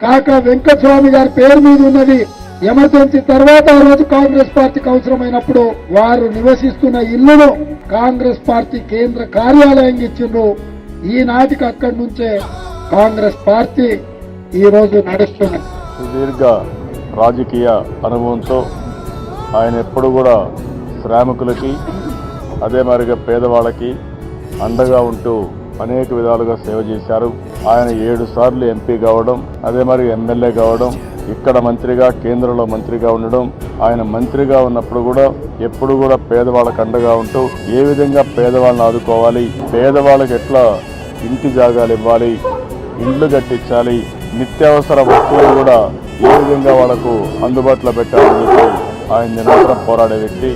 కాక వెంకటస్వామి గారి పేరు మీద ఉన్నది ఎమర్జెన్సీ తర్వాత ఆ రోజు కాంగ్రెస్ పార్టీకి అవసరమైనప్పుడు వారు నివసిస్తున్న ఇల్లును కాంగ్రెస్ పార్టీ కేంద్ర కార్యాలయం ఇచ్చిండ్రు. ఈనాటికి అక్కడి నుంచే కాంగ్రెస్ పార్టీ ఈ రోజు నడుస్తున్నది సుదీర్ఘ రాజకీయ అనుభవంతో ఆయన ఎప్పుడు కూడా శ్రామికులకి అదే మరిగా పేదవాళ్ళకి అండగా ఉంటూ అనేక విధాలుగా సేవ చేశారు. ఆయన ఏడు సార్లు ఎంపీ కావడం అదే మరి ఎమ్మెల్యే కావడం ఇక్కడ మంత్రిగా కేంద్రంలో మంత్రిగా ఉండడం ఆయన మంత్రిగా ఉన్నప్పుడు కూడా ఎప్పుడు కూడా పేదవాళ్ళకు అండగా ఉంటూ ఏ విధంగా పేదవాళ్ళని ఆదుకోవాలి పేదవాళ్ళకి ఎట్లా ఇంటి జాగాలు ఇవ్వాలి ఇండ్లు కట్టించాలి నిత్యావసర వస్తువులు కూడా ఏ విధంగా వాళ్ళకు అందుబాటులో పెట్టాలని చెప్పి ఆయన నిరంతరం పోరాడే వ్యక్తి.